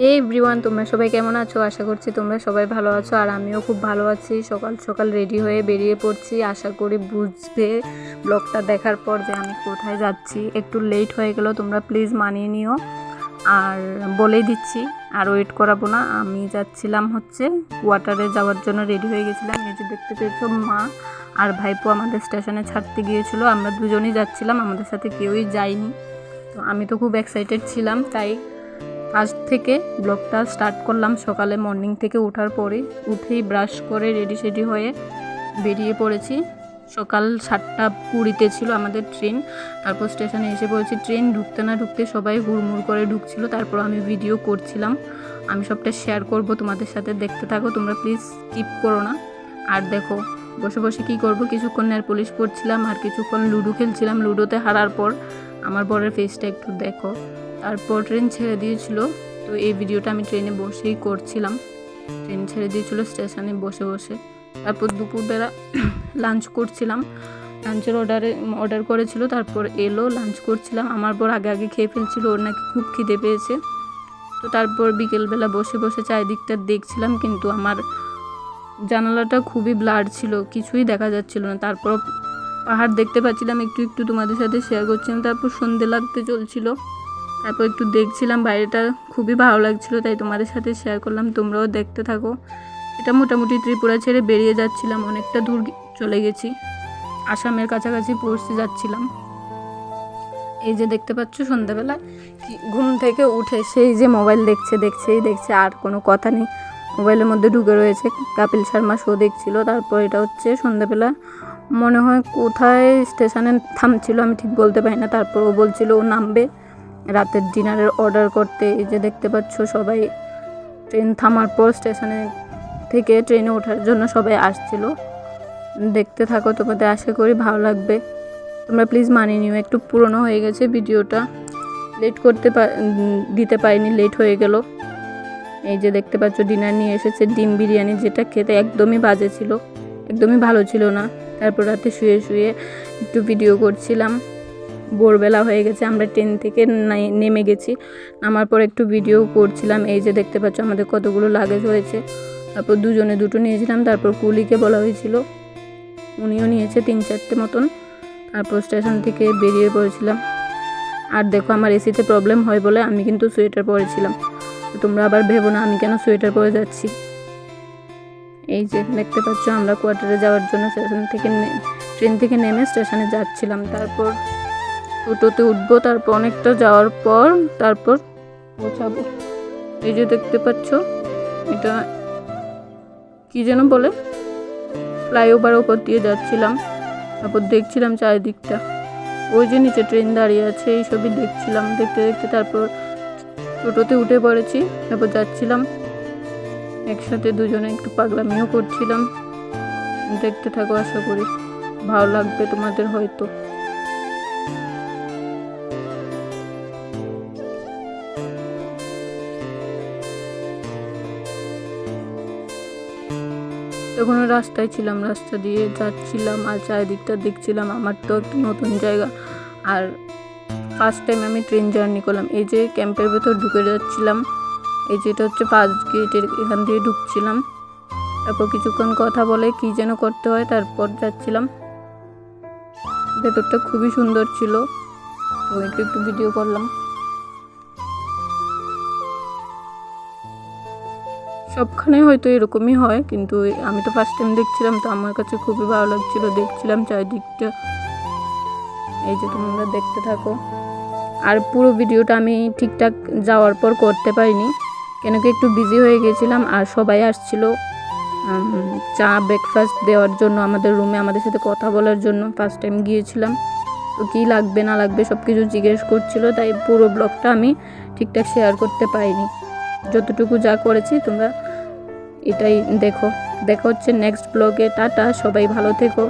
হে everyone তোমরা সবাই কেমন আছো? আশা করছি তোমরা সবাই ভালো আছো আর আমিও খুব ভালো আছি। সকাল সকাল রেডি হয়ে বেরিয়ে পড়ছি। আশা করি বুঝবে ব্লগটা দেখার পর যে আমি কোথায় যাচ্ছি। একটু লেট হয়ে গেল, তোমরা প্লিজ মানিয়ে নিও। আর বলেই দিচ্ছি, আর ওয়েট করাবো না। আমি যাচ্ছিলাম হচ্ছে কোয়ার্টারে যাওয়ার জন্য রেডি হয়ে গেছিলাম। এই যে দেখতে পেয়েছ মা আর ভাইপো আমাদের স্টেশনে ছাড়তে গিয়েছিল। আমরা দুজনেই যাচ্ছিলাম, আমাদের সাথে কেউই যায়নি। তো আমি তো খুব এক্সাইটেড ছিলাম, তাই ফার্স্ট থেকে ব্লগটা স্টার্ট করলাম সকালে মর্নিং থেকে ওঠার পরে উঠেই ব্রাশ করে রেডি সেডি হয়ে বেরিয়ে পড়েছি। সকাল সাতটা কুড়িতে ছিল আমাদের ট্রেন। তারপর স্টেশনে এসে পড়েছি। ট্রেন ঢুকতে না ঢুকতে সবাই হুড়মুড় করে ঢুকছিল। তারপর আমি ভিডিও করছিলাম। আমি সবটা শেয়ার করব তোমাদের সাথে। দেখতে থাকো, তোমরা প্লিজ স্কিপ করো না। আর দেখো, বসে বসে কী করব? কিছুক্ষণ নেয়ার পুলিশ পড়ছিলাম আর কিছুক্ষণ লুডো খেলছিলাম। লুডোতে হারার পর আমার বরের ফেসটা একটু দেখো। তারপর ট্রেন ছেড়ে দিয়েছিল, তো এই ভিডিওটা আমি ট্রেনে বসেই করছিলাম। ট্রেন ছেড়ে দিয়েছিল স্টেশনে বসে বসে। তারপর দুপুরবেলা লাঞ্চ করছিলাম। লাঞ্চের অর্ডারে অর্ডার করেছিল, তারপর এলো লাঞ্চ করছিলাম। আমার পর আগে আগে খেয়ে ফেলছিল, ওর নাকি খুব খিদে পেয়েছে। তো তারপর বিকেলবেলা বসে বসে চারিদিকটা দেখছিলাম, কিন্তু আমার জানালাটা খুবই ব্লার ছিল, কিছুই দেখা যাচ্ছিল না। তারপর পাহাড় দেখতে পাচ্ছিলাম, একটু একটু তোমাদের সাথে শেয়ার করছিলাম, তারপর সন্ধে লাগতে চলছিল। তারপর একটু দেখছিলাম, বাইরেটা খুবই ভালো লাগছিল, তাই তোমাদের সাথে শেয়ার করলাম, তোমরাও দেখতে থাকো। এটা মোটামুটি ত্রিপুরা ছেড়ে বেরিয়ে যাচ্ছিলাম, অনেকটা দূর চলে গেছি। আসামের কাছাকাছি পৌঁছে যাচ্ছিলাম। এই যে দেখতে পাচ্ছ সন্ধ্যাবেলায় কি ঘুম থেকে উঠে সেই যে মোবাইল দেখছে, দেখছেই দেখছে, আর কোনো কথা নেই। মোবাইলের মধ্যে ঢুকে রয়েছে কাপিল শর্মা শো দেখছিল, তারপর এটা হচ্ছে সন্ধ্যাবেলা মনে হয় কোথায় স্টেশনে থামছিল, আমি ঠিক বলতে পারি না। তারপর ও বলছিল ও নামবে। রাতের ডিনারের অর্ডার করতে, এই যে দেখতে পাচ্ছ সবাই ট্রেন থামার পর স্টেশনে থেকে ট্রেনে ওঠার জন্য সবাই আসছিল। দেখতে থাকো তোমাদের, আশা করি ভালো লাগবে। তোমরা প্লিজ মানিয়ে নিও, একটু পুরনো হয়ে গেছে ভিডিওটা। লেট করতে দিতে পারিনি লেট হয়ে গেল। এই যে দেখতে পাচ্ছ ডিনার নিয়ে এসেছে, ডিম বিরিয়ানি যেটা খেতে একদমই বাজে ছিল, একদমই ভালো ছিল না। তারপর রাতে শুয়ে শুয়ে একটু ভিডিও করছিলাম। ভোরবেলা হয়ে গেছে, আমরা ট্রেন থেকে নেমে গেছি। নামার পর একটু ভিডিও করছিলাম, এই যে দেখতে পাচ্ছ আমাদের কতগুলো লাগেজ হয়েছে তারপর দুজনে দুটো নিয়েছিলাম, তারপর কুলিকে বলা হয়েছিল। উনিও নিয়েছে তিন চারটে মতন। তারপর স্টেশন থেকে বেরিয়ে পড়েছিলাম। আর দেখো আমার এসিতে প্রবলেম হয় বলে আমি কিন্তু সোয়েটার পরেছিলাম তোমরা আবার ভেবো না আমি কেন সোয়েটার পরে যাচ্ছি। এই যে দেখতে পাচ্ছ আমরা কোয়ার্টারে যাওয়ার জন্য স্টেশন থেকে ট্রেন থেকে নেমে স্টেশনে যাচ্ছিলাম। তারপর টোটোতে উঠবো, তারপর অনেকটা যাওয়ার পর তারপর পৌঁছাবো। এই যে দেখতে পাচ্ছ, এটা কি যেন বলে? ফ্লাইওভার ওপর দিয়ে যাচ্ছিলাম, তারপর দেখছিলাম চারিদিকটা। ওই যে নিচে ট্রেন দাঁড়িয়ে আছে এইসবই দেখছিলাম, দেখতে দেখতে তারপর টোটোতে উঠে পড়েছি, তারপর যাচ্ছিলাম। একসাথে দুজনে একটু পাগলামিও করছিলাম। দেখতে থাকো, আশা করি ভালো লাগবে তোমাদের হয়তো। তখন রাস্তায় ছিলাম, রাস্তা দিয়ে যাচ্ছিলাম আর চারিদিকটা দেখছিলাম। আমার তো একটা নতুন জায়গা। আর ফার্স্ট টাইম আমি ট্রেন জার্নি করলাম। এই যে ক্যাম্পের ভেতর ঢুকে যাচ্ছিলাম, এই যেটা হচ্ছে ফার্স্ট গেটের এখান দিয়ে ঢুকছিলাম। তারপর কিছুক্ষণ কথা বলে কী যেন করতে হয়, তারপর যাচ্ছিলাম। ভেতরটা খুবই সুন্দর ছিল। তো একটু একটু ভিডিও করলাম। সবখানে হয়তো এরকমই হয়, কিন্তু আমি তো ফার্স্ট টাইম দেখছিলাম, তো আমার কাছে খুবই ভালো লাগছিল। দেখছিলাম চারিদিকটা। এই যে তোমরা দেখতে থাকো। আর পুরো ভিডিওটা আমি ঠিকঠাক যাওয়ার পর করতে পারিনি। কেন কি একটু বিজি হয়ে গেছিলাম, আর সবাই আসছিল চা ব্রেকফাস্ট দেওয়ার জন্য আমাদের রুমে আমাদের সাথে কথা বলার জন্য ফার্স্ট টাইম গিয়েছিলাম। তো কী লাগবে, না লাগবে সব কিছু জিজ্ঞেস করছিল, তাই পুরো ব্লগটা আমি ঠিকঠাক শেয়ার করতে পারিনি। যতটুকু যা করেছি, তোমরা এটাই দেখো। দেখা হচ্ছে নেক্সট ব্লগে টাটা সবাই ভালো থেকো।